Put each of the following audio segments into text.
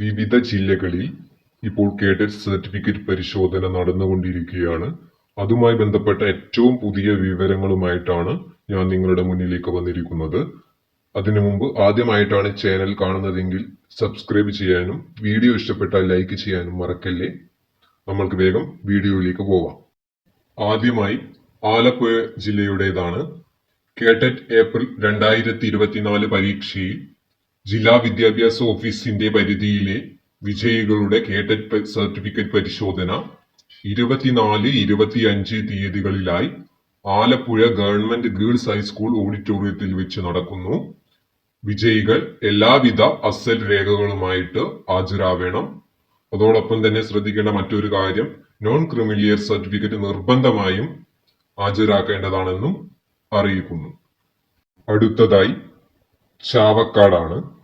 വിവിധ ജില്ലകളിൽ ഇപ്പോൾ കേഡറ്റ് സർട്ടിഫിക്കറ്റ് പരിശോധന നടന്നുകൊണ്ടിരിക്കുകയാണ്. അതുമായി ബന്ധപ്പെട്ട ഏറ്റവും പുതിയ വിവരങ്ങളുമായിട്ടാണ് ഞാൻ നിങ്ങളുടെ മുന്നിലേക്ക് വന്നിരിക്കുന്നത്. അതിനു മുമ്പ് ആദ്യമായിട്ടാണ് ചാനൽ കാണുന്നതെങ്കിൽ സബ്സ്ക്രൈബ് ചെയ്യാനും വീഡിയോ ഇഷ്ടപ്പെട്ടാൽ ലൈക്ക് ചെയ്യാനും മറക്കല്ലേ? നമ്മൾക്ക് വേഗം വീഡിയോയിലേക്ക് പോവാം. ആദ്യമായി ആലപ്പുഴ ജില്ലയുടേതാണ്. കേട്ടറ്റ് ഏപ്രിൽ രണ്ടായിരത്തി ഇരുപത്തിനാല് പരീക്ഷയിൽ ജില്ലാ വിദ്യാഭ്യാസ ഓഫീസിന്റെ പരിധിയിലെ വിജയികളുടെ കേട്ടറ്റ് പ- സർട്ടിഫിക്കറ്റ് പരിശോധന ഇരുപത്തിനാല് ഇരുപത്തിയഞ്ച് തീയതികളിലായി Alappuzha government girls high school ഓഡിറ്റോറിയത്തിൽ വെച്ച് നടക്കുന്നു. വിജയികൾ എല്ലാവിധ അസൽ രേഖകളുമായിട്ട് ഹാജരാവണം. അതോടൊപ്പം തന്നെ ശ്രദ്ധിക്കേണ്ട മറ്റൊരു കാര്യം നോൺ ക്രിമിലിയർ സർട്ടിഫിക്കറ്റ് നിർബന്ധമായും ഹാജരാക്കേണ്ടതാണെന്നും അറിയിക്കുന്നു. അടുത്തതായി ചാവക്കാടാണ്.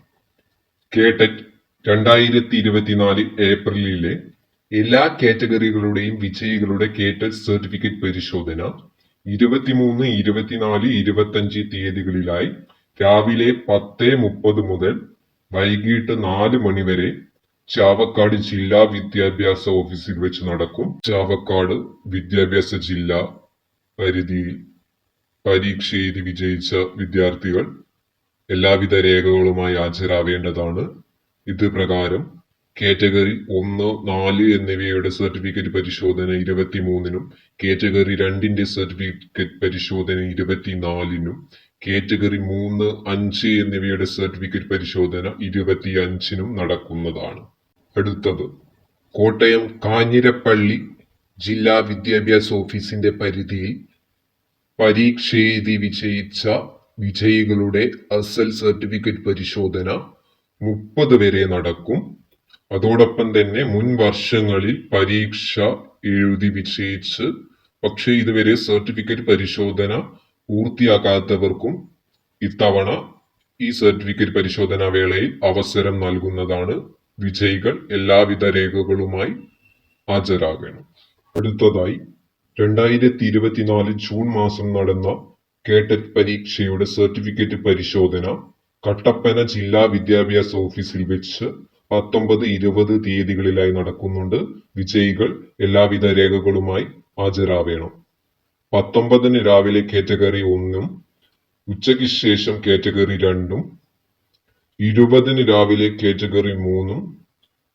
കേട്ടറ്റ് രണ്ടായിരത്തി ഇരുപത്തിനാല് ഏപ്രിലിലെ എല്ലാ കാറ്റഗറികളുടെയും വിജയികളുടെ കേട്ടറ്റ് സർട്ടിഫിക്കറ്റ് പരിശോധന ഇരുപത്തിമൂന്ന് ഇരുപത്തിനാല് ഇരുപത്തഞ്ച് തീയതികളിലായി രാവിലെ പത്ത് മുപ്പത് മുതൽ വൈകിട്ട് നാല് മണി വരെ ചാവക്കാട് ജില്ലാ വിദ്യാഭ്യാസ ഓഫീസിൽ വെച്ച് നടക്കും. ചാവക്കാട് വിദ്യാഭ്യാസ ജില്ലാ പരിധിയിൽ പരീക്ഷ എഴുതി വിജയിച്ച വിദ്യാർത്ഥികൾ എല്ലാവിധ രേഖകളുമായി ഹാജരാവേണ്ടതാണ്. ഇത് പ്രകാരം കാറ്റഗറി ഒന്ന് നാല് എന്നിവയുടെ സർട്ടിഫിക്കറ്റ് പരിശോധന ഇരുപത്തിമൂന്നിനും കാറ്റഗറി രണ്ടിന്റെ സർട്ടിഫിക്കറ്റ് പരിശോധന ഇരുപത്തിനാലിനും കാറ്റഗറി മൂന്ന് അഞ്ച് എന്നിവയുടെ സർട്ടിഫിക്കറ്റ് പരിശോധന ഇരുപത്തിയഞ്ചിനും നടക്കുന്നതാണ്. അടുത്തത് കോട്ടയം കാഞ്ഞിരപ്പള്ളി ജില്ലാ വിദ്യാഭ്യാസ ഓഫീസിന്റെ പരിധിയിൽ പരീക്ഷ എഴുതി വിജയിച്ച വിജയികളുടെ അസൽ സർട്ടിഫിക്കറ്റ് പരിശോധന മുപ്പത് വരെ നടക്കും. അതോടൊപ്പം തന്നെ മുൻ വർഷങ്ങളിൽ പരീക്ഷ എഴുതി വിജയിച്ച് പക്ഷേ ഇതുവരെ സർട്ടിഫിക്കറ്റ് പരിശോധന പൂർത്തിയാക്കാത്തവർക്കും ഇത്തവണ ഈ സർട്ടിഫിക്കറ്റ് പരിശോധനാ വേളയിൽ അവസരം നൽകുന്നതാണ് വിജയികൾ എല്ലാവിധ രേഖകളുമായി ഹാജരാകണം. അടുത്തതായി രണ്ടായിരത്തി ഇരുപത്തിനാല് ജൂൺ മാസം നടന്ന കേട്ടറ്റ് പരീക്ഷയുടെ സർട്ടിഫിക്കറ്റ് പരിശോധന കട്ടപ്പന ജില്ലാ വിദ്യാഭ്യാസ ഓഫീസിൽ വെച്ച് പത്തൊമ്പത് ഇരുപത് തീയതികളിലായി നടക്കുന്നുണ്ട്. വിജയികൾ എല്ലാവിധ രേഖകളുമായി ഹാജരാവേണം. പത്തൊമ്പതിന് രാവിലെ കാറ്റഗറി ഒന്നും ഉച്ചയ്ക്ക് ശേഷം കാറ്റഗറി രണ്ടും ഇരുപതിന് രാവിലെ കാറ്റഗറി മൂന്നും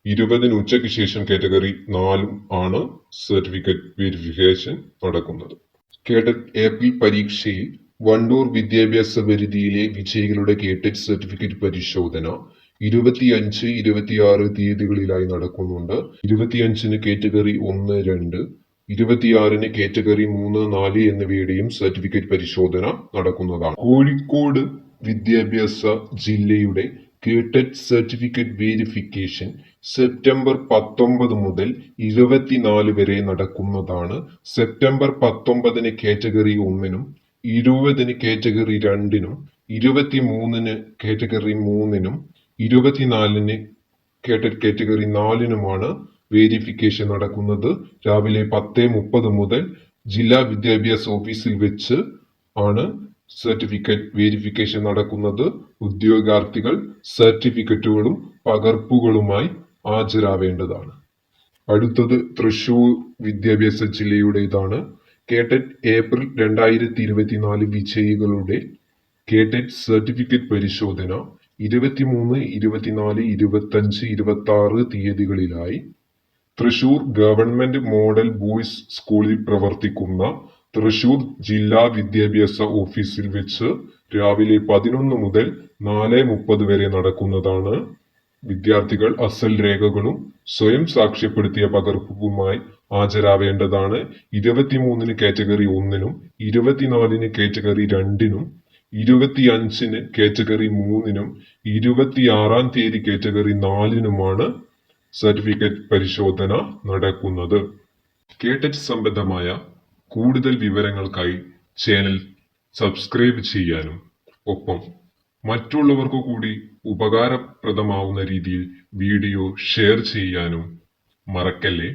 ഇരുപതിന് ഉച്ചയ്ക്ക് ശേഷം കാറ്റഗറി നാലും ആണ് സർട്ടിഫിക്കറ്റ് വെരിഫിക്കേഷൻ നടക്കുന്നത്. കേട്ടറ്റ് ഏപ്രിൽ പരീക്ഷയിൽ വണ്ടൂർ വിദ്യാഭ്യാസ പരിധിയിലെ വിജയികളുടെ കേട്ടറ്റ് സർട്ടിഫിക്കറ്റ് പരിശോധന ഇരുപത്തിയഞ്ച് ഇരുപത്തിയാറ് തീയതികളിലായി നടക്കുന്നുണ്ട്. ഇരുപത്തിയഞ്ചിന് കാറ്റഗറി ഒന്ന് രണ്ട് ഇരുപത്തിയാറിന് കാറ്റഗറി മൂന്ന് നാല് എന്നിവയുടെയും സർട്ടിഫിക്കറ്റ് പരിശോധന നടക്കുന്നതാണ്. കോഴിക്കോട് വിദ്യാഭ്യാസ ജില്ലയുടെ കേട്ടറ്റ് സർട്ടിഫിക്കറ്റ് വേരിഫിക്കേഷൻ സെപ്റ്റംബർ പത്തൊമ്പത് മുതൽ ഇരുപത്തിനാല് വരെ നടക്കുന്നതാണ്. സെപ്റ്റംബർ പത്തൊമ്പതിന് കാറ്റഗറി ഒന്നിനും ഇരുപതിന് കാറ്റഗറി രണ്ടിനും ഇരുപത്തിമൂന്നിന് കാറ്റഗറി മൂന്നിനും ഇരുപത്തിനാലിന് കാറ്റഗറി നാലിനുമാണ് വേരിഫിക്കേഷൻ നടക്കുന്നത്. രാവിലെ പത്ത് മുപ്പത് മുതൽ ജില്ലാ വിദ്യാഭ്യാസ ഓഫീസിൽ വെച്ച് ആണ് സർട്ടിഫിക്കറ്റ് വേരിഫിക്കേഷൻ നടക്കുന്നത്. ഉദ്യോഗാർത്ഥികൾ സർട്ടിഫിക്കറ്റുകളും പകർപ്പുകളുമായി ഹാജരാവേണ്ടതാണ്. അടുത്തത് തൃശൂർ വിദ്യാഭ്യാസ ജില്ലയുടേതാണ്. കേട്ടറ്റ് ഏപ്രിൽ രണ്ടായിരത്തി ഇരുപത്തിനാല് വിജയികളുടെ കേട്ടറ്റ് സർട്ടിഫിക്കറ്റ് പരിശോധന ഇരുപത്തിമൂന്ന് ഇരുപത്തിനാല് ഇരുപത്തഞ്ച് ഇരുപത്തി ആറ് തീയതികളിലായി. തൃശൂർ ഗവൺമെന്റ് മോഡൽ ബോയ്സ് സ്കൂളിൽ പ്രവർത്തിക്കുന്ന തൃശൂർ ജില്ലാ വിദ്യാഭ്യാസ ഓഫീസിൽ വെച്ച് രാവിലെ പതിനൊന്ന് മുതൽ നാല് മുപ്പത് വരെ നടക്കുന്നതാണ്. വിദ്യാർത്ഥികൾ അസൽ രേഖകളും സ്വയം സാക്ഷ്യപ്പെടുത്തിയ പകർപ്പുമായി ഹാജരാവേണ്ടതാണ്. ഇരുപത്തിമൂന്നിന് കാറ്റഗറി ഒന്നിനും ഇരുപത്തിനാലിന് കാറ്റഗറി രണ്ടിനും ഇരുപത്തിയഞ്ചിന് കാറ്റഗറി മൂന്നിനും ഇരുപത്തിയാറാം തീയതി കാറ്റഗറി നാലിനുമാണ് സർട്ടിഫിക്കറ്റ് പരിശോധന നടക്കുന്നത്. കേട്ടറ്റ് സംബന്ധമായ കൂടുതൽ വിവരങ്ങൾക്കായി ചാനൽ സബ്സ്ക്രൈബ് ചെയ്യാനും ഒപ്പം മറ്റുള്ളവർക്ക് കൂടി ഉപകാരപ്രദമാവുന്ന രീതിയിൽ വീഡിയോ ഷെയർ ചെയ്യാനും മറക്കല്ലേ?